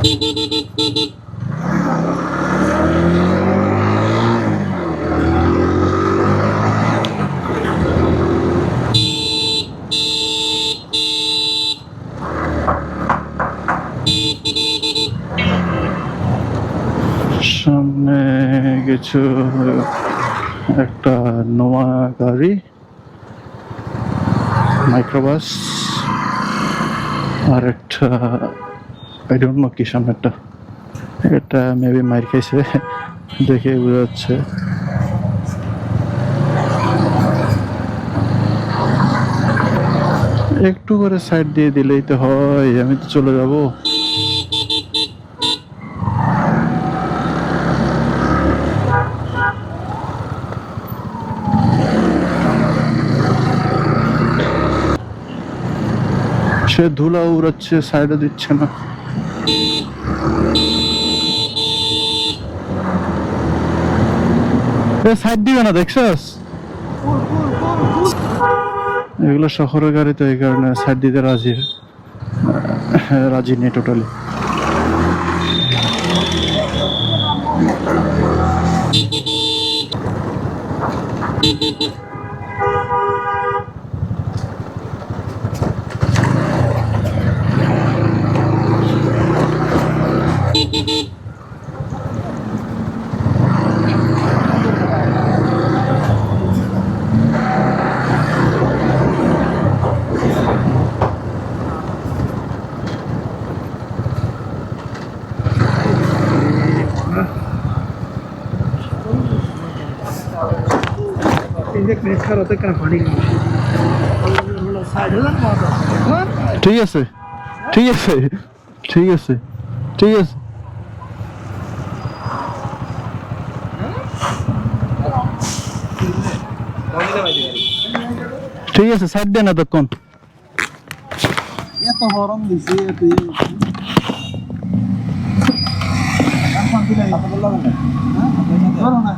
সামনে কিছু একটা নোয়া গাড়ি মাইক্রোবাস আর একটা আই ডোন্ট নো কি সামনেরটা। এটা মেবি মাইর খাইছে দেখে বোঝা যাচ্ছে। একটু করে সাইড দিয়ে দিলেই তো হয়, আমি তো চলে যাব। সে ধুলা উড়াচ্ছে সাইডে দিচ্ছে না। সাইড দিবে না এগুলো শহরের গাড়ি তো এই কারণে সাইড দিতে রাজি রাজি নেই টোটালি ঠিক আছে। ঠিক আছে। ঠিক আছে। ঠিক আছে। ঠিক আছে সাইড দেন এতক্ষণ এত হরম দিছে এত ধরো না।